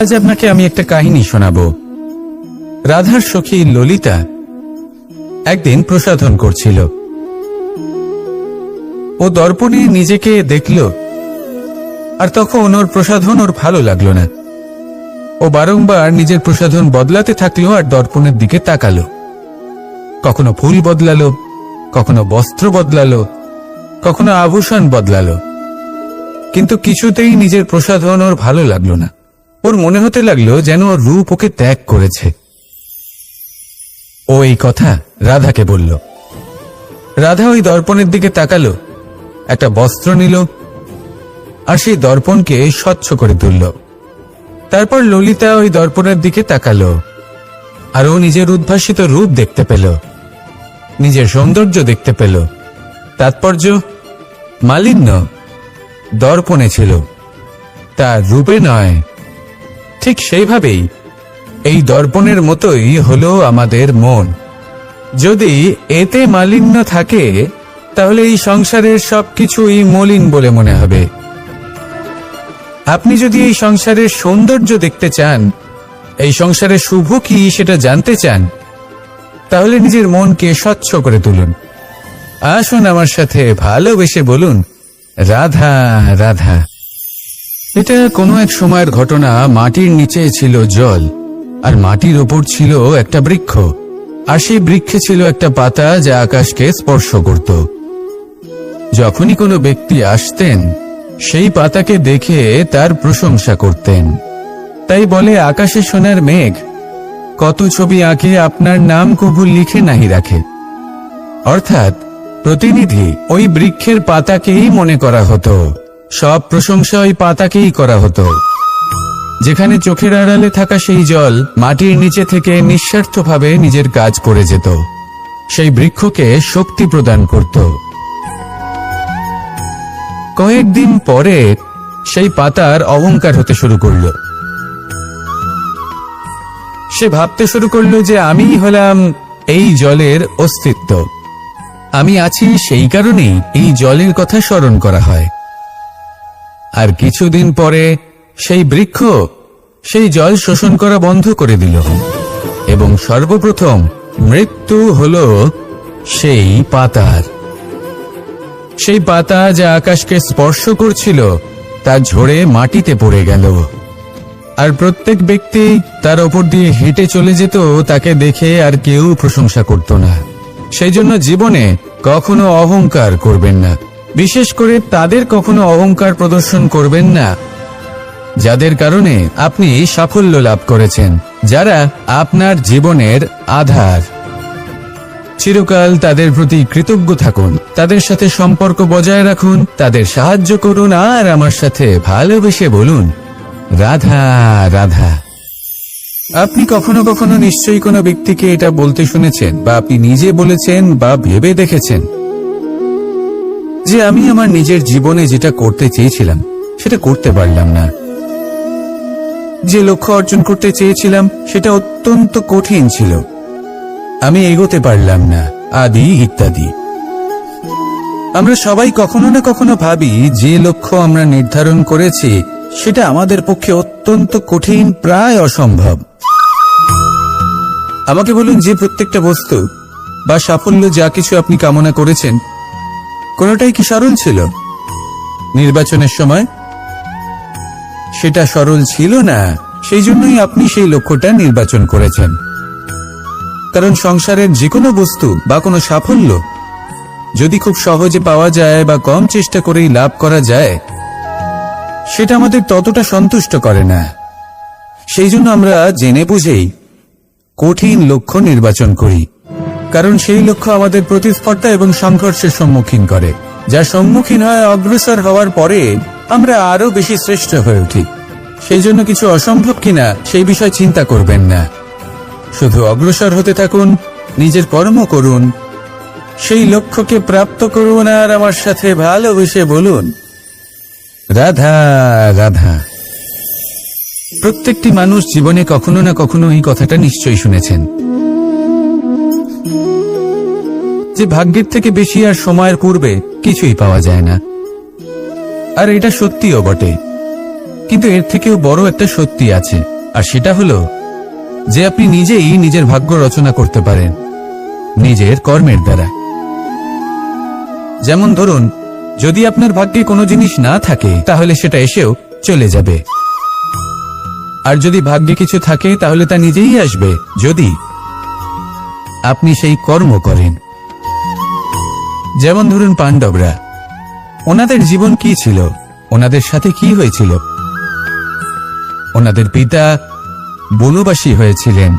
আজ আপনাকে আমি একটা কাহিনী শোনাবো। রাধার সখী ললিতা একদিন প্রসাধন করছিল। ও দর্পণে নিজেকে দেখল, আর তখন ওর প্রসাধন ওর ভালো লাগল না। ও বারংবার নিজের প্রসাধন বদলাতে থাকল আর দর্পণের দিকে তাকালো। কখনো ফুল বদলালো, কখনো বস্ত্র বদলালো, কখনো আভূষণ বদলালো। কিন্তু কিছুতেই নিজের প্রসাধন ওর ভালো লাগল না। ওর মনে হতে লাগল যেন ওর রূপ ওকে ত্যাগ করেছে। ও এই কথা রাধাকে বলল। রাধা ওই দর্পণের দিকে তাকালো, একটা বস্ত্র নিল, আর সেই দর্পণকে স্বচ্ছ করে তুলল। তারপর ললিতা ওই দর্পণের দিকে তাকালো, আর ও নিজের উদ্ভাসিত রূপ দেখতে পেল, নিজের সৌন্দর্য দেখতে পেল। তাৎপর্য মালিন্য দর্পণে ছিল, তার রূপে নয় ঠিক সেইভাবেই এই দর্পণের মতোই হলো আমাদের মন। যদি এতে মালিন্য থাকে, তাহলে এই সংসারের সবকিছুই মলিন বলে মনে হবে। আপনি যদি এই সংসারের সৌন্দর্য দেখতে চান, এই সংসারে শুভ কি সেটা জানতে চান, তাহলে নিজের মনকে স্বচ্ছ করে তুলুন। আসুন আমার সাথে ভালোবেসে বলুন, রাধা রাধা। এটা কোনো এক সময়ের ঘটনা, মাটির নিচে ছিল জল, আর মাটির ওপর ছিল একটা বৃক্ষ, আর সেই বৃক্ষে ছিল একটা পাতা যা আকাশকে স্পর্শ করত। যখনই কোনো ব্যক্তি আসতেন, সেই পাতাকে দেখে তার প্রশংসা করতেন। তাই বলে, আকাশে সোনার মেঘ, কত ছবি আঁকে আপনার নাম কবুল লিখে নাহি রাখে। অর্থাৎ, প্রতিনিধি ওই বৃক্ষের পাতাকেই মনে করা হতো। সব প্রশংসা ওই পাতাকেই করা হতো। যেখানে চোখের আড়ালে থাকা সেই জল মাটির নিচে থেকে নিঃস্বার্থভাবে নিজের কাজ করে যেত। সেই বৃক্ষকে শক্তি প্রদান করত। কয়েকদিন পরে সেই পাতার অহংকার হতে শুরু করল। সে ভাবতে শুরু করল যে আমিই হলাম এই জলের অস্তিত্ব। আমি আছি সেই কারণেই এই জলের কথা স্মরণ করা হয়। আর কিছুদিন পরে সেই বৃক্ষ সেই জল শোষণ করা বন্ধ করে দিল। এবং সর্বপ্রথম মৃত্যু হল সেই পাতার। সেই পাতা যা আকাশকে স্পর্শ করছিল, তা ঝরে মাটিতে পড়ে গেল। আর প্রত্যেক ব্যক্তি তার ওপর দিয়ে হেঁটে চলে যেত, তাকে দেখে আর কেউ প্রশংসা করত না। সেই জন্য জীবনে কখনো অহংকার করবেন না। বিশেষ করে তাদের কখনো অহংকার প্রদর্শন করবেন না, যাদের কারণে আপনি সাফল্য লাভ করেছেন, যারা আপনার জীবনের আধার। চিরকাল তাদের প্রতি কৃতজ্ঞ থাকুন, তাদের সাথে সম্পর্ক বজায় রাখুন, তাদের সাহায্য করুন, আর আমার সাথে ভালোবেসে বলুন, রাধা রাধা। আপনি কখনো কখনো নিশ্চয়ই কোনো ব্যক্তিকে এটা বলতে শুনেছেন, বা আপনি নিজে বলেছেন, বা ভেবে দেখেছেন। যে আমি আমার নিজের জীবনে যেটা করতে চেয়েছিলাম, সেটা করতে পারলাম না। যে লক্ষ্য অর্জন করতে চেয়েছিলাম, সেটা অত্যন্ত কঠিন ছিল। আমি এগোতে পারলাম না, আদি ইত্যাদি। আমরা সবাই কখনো না কখনো ভাবি, যে লক্ষ্য আমরা নির্ধারণ করেছি, সেটা আমাদের পক্ষে অত্যন্ত কঠিন, প্রায় অসম্ভব। আমাকে বলুন যে প্রত্যেকটা বস্তু বা সাফল্য যা কিছু আপনি কামনা করেছেন কোনোটাই কি সরল ছিল? নির্বাচনের সময়? সেটা সরল ছিল না। সেই জন্যই আপনি সেই লক্ষ্যটা নির্বাচন করেছেন। কারণ সংসারের যে কোনো বস্তু বা কোনো সাফল্য, যদি খুব সহজে পাওয়া যায় বা কম চেষ্টা করেই লাভ করা যায়, সেটা আমাদের ততটা সন্তুষ্ট করে না। সেই জন্য আমরা জেনে বুঝেই কঠিন লক্ষ্য নির্বাচন করি। কারণ সেই লক্ষ্য আমাদের প্রতিস্পর্ধা এবং সংঘর্ষের সম্মুখীন করে। যা সম্মুখীন হয় অগ্রসর হওয়ার পরে আমরা আরও বেশি শ্রেষ্ঠ হয়ে উঠি। সেই জন্য কিছু অসম্ভব কিনা সেই বিষয় চিন্তা করবেন না। শুধু অগ্রসর হতে থাকুন, নিজের কর্ম করুন, সেই লক্ষ্যকে প্রাপ্ত করুন আর আমার সাথে ভালোবেসে বলুন, রাধা রাধা। প্রত্যেকটি মানুষ জীবনে কখনো না কখনো এই কথাটা নিশ্চয়ই শুনেছেন। যে ভাগ্যের থেকে বেশি আর সময়ের পূর্বে কিছুই পাওয়া যায় না। আর এটা সত্যিও বটে। কিন্তু এর থেকেও বড় একটা সত্যি আছে, আর সেটা হলো যে আপনি নিজেই নিজের ভাগ্য রচনা করতে পারেন, নিজের কর্মের দ্বারা। যেমন ধরুন, যদি আপনার ভাগ্যে কোনো জিনিস না থাকে, তাহলে সেটা এসেও চলে যাবে। আর যদি ভাগ্যে কিছু থাকে, তাহলে তা নিজেই আসবে, যদি আপনি সেই কর্ম করেন। যেমন ধরুন পাণ্ডবরা, ওনাদের জীবন কি ছিল? ওনাদের সাথে কি হয়েছিল? ওনাদের পিতা বনবাসী হয়েছিলেন।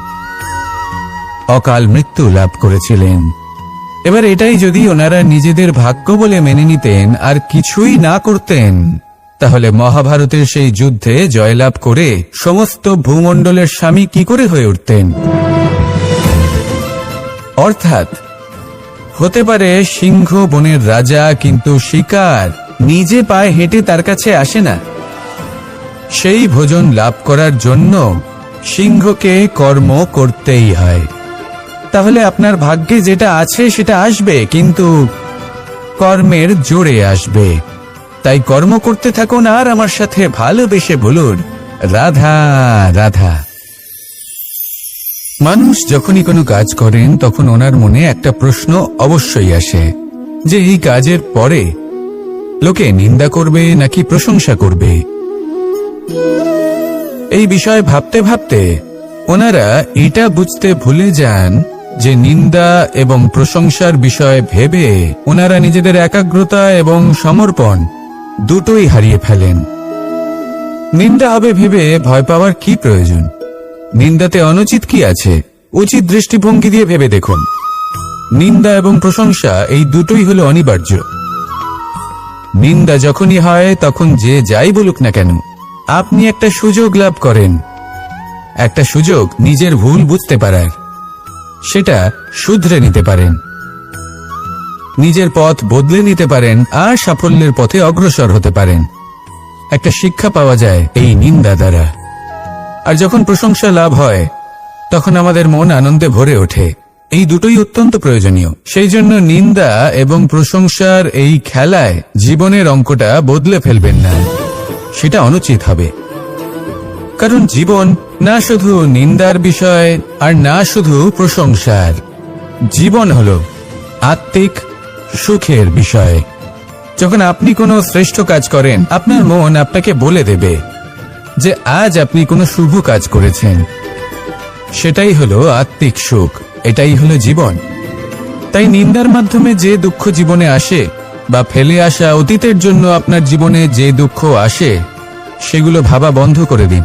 অকাল মৃত্যু লাভ করেছিলেন। এবার এটাই যদি ওনারা নিজেদের ভাগ্য বলে মেনে নিতেন আর কিছুই না করতেন, তাহলে মহাভারতের সেই যুদ্ধে জয়লাভ করে সমস্ত ভূমণ্ডলের স্বামী কি করে হয়ে উঠতেন? অর্থাৎ হতে পারে সিংহ বনের রাজা, কিন্তু শিকার নিজে পায়ে হেঁটে তার কাছে আসে না। সেই ভোজন লাভ করার জন্য সিংহকে কর্ম করতেই হয়। তাহলে আপনার ভাগ্যে যেটা আছে সেটা আসবে, কিন্তু কর্মের জোরে আসবে। তাই কর্ম করতে থাকুন আর আমার সাথে ভালোবেসে বলুন, রাধা রাধা। মানুষ যখনই কোনো কাজ করেন, তখন ওনার মনে একটা প্রশ্ন অবশ্যই আসে, যে এই কাজের পরে লোকে নিন্দা করবে নাকি প্রশংসা করবে? এই বিষয়ে ভাবতে ভাবতে ওনারা এটা বুঝতে ভুলে যান যে নিন্দা এবং প্রশংসার বিষয়ে ভেবে ওনারা নিজেদের একাগ্রতা এবং সমর্পণ দুটোই হারিয়ে ফেলেন। নিন্দা হবে ভেবে ভয় পাওয়ার কি প্রয়োজন? নিন্দাতে অনুচিত কি আছে? উচিত দৃষ্টিভঙ্গি দিয়ে ভেবে দেখুন। নিন্দা এবং প্রশংসা এই দুটোই হলো অনিবার্য। নিন্দা যখনই হয়, তখন যে যাই বলুক না কেন, আপনি একটা সুযোগ লাভ করেন। একটা সুযোগ নিজের ভুল বুঝতে পারার। সেটা শুধরে নিতে পারেন। নিজের পথ বদলে নিতে পারেন, আর সাফল্যের পথে অগ্রসর হতে পারেন। একটা শিক্ষা পাওয়া যায় এই নিন্দা দ্বারা। আর যখন প্রশংসা লাভ হয়, তখন আমাদের মন আনন্দে ভরে ওঠে। এই দুটোই অত্যন্ত প্রয়োজনীয়। সেই জন্য নিন্দা এবং প্রশংসার এই খেলায় জীবনের অঙ্কটা বদলে ফেলবেন না। সেটা অনুচিত হবে। কারণ জীবন না শুধু নিন্দার বিষয় আর না শুধু প্রশংসার। জীবন হল আত্মিক সুখের বিষয়। যখন আপনি কোনো শ্রেষ্ঠ কাজ করেন, আপনার মন আপনাকে বলে দেবে। যে আজ আপনি কোনো শুভ কাজ করেছেন। সেটাই হলো আত্মিক সুখ, এটাই হলো জীবন। তাই নিন্দার মাধ্যমে যে দুঃখ জীবনে আসে বা ফেলে আসা অতীতের জন্য আপনার জীবনে যে দুঃখ আসে, সেগুলো ভাবা বন্ধ করে দিন।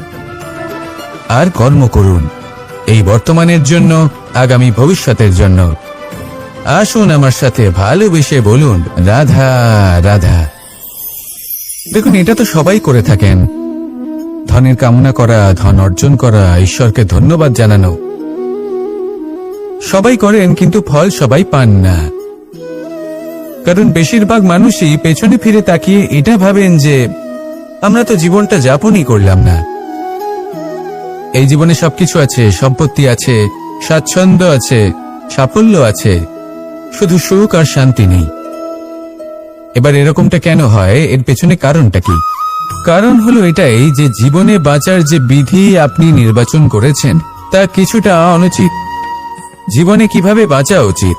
আর কর্ম করুন, এই বর্তমানের জন্য, আগামী ভবিষ্যতের জন্য। আসুন আমার সাথে ভালোবেসে বলুন, রাধা রাধা। দেখুন, এটা তো সবাই করে থাকেন। ধনের কামনা করা, ধন অর্জন করা, ঈশ্বরকে ধন্যবাদ জানানো। সবাই করেন, কিন্তু ফল সবাই পান না। কারণ বেশিরভাগ মানুষই পেছনে ফিরে তাকিয়ে এটা ভাবেন যে, আমরা তো জীবনটা যাপনই করলাম না। এই জীবনে সবকিছু আছে, সম্পত্তি আছে, স্বাচ্ছন্দ্য আছে, সাফল্য আছে, শুধু সুখ আর শান্তি নেই। এবার এরকমটা কেন হয়? এর পেছনে কারণটা কি? কারণ হলো এটাই যে জীবনে বাঁচার যে বিধি আপনি নির্বাচন করেছেন, তা কিছুটা অনুচিত। জীবনে কীভাবে বাঁচা উচিত?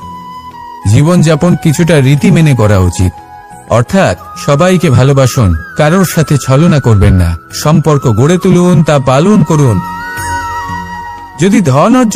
জীবনযাপন কিছুটা রীতি মেনে করা উচিত। অর্থাৎ সবাইকে ভালোবাসুন, কারোর সাথে ছলনা করবেন না। সম্পর্ক গড়ে তুলুন, তা পালন করুন। যদি ধন অর্জন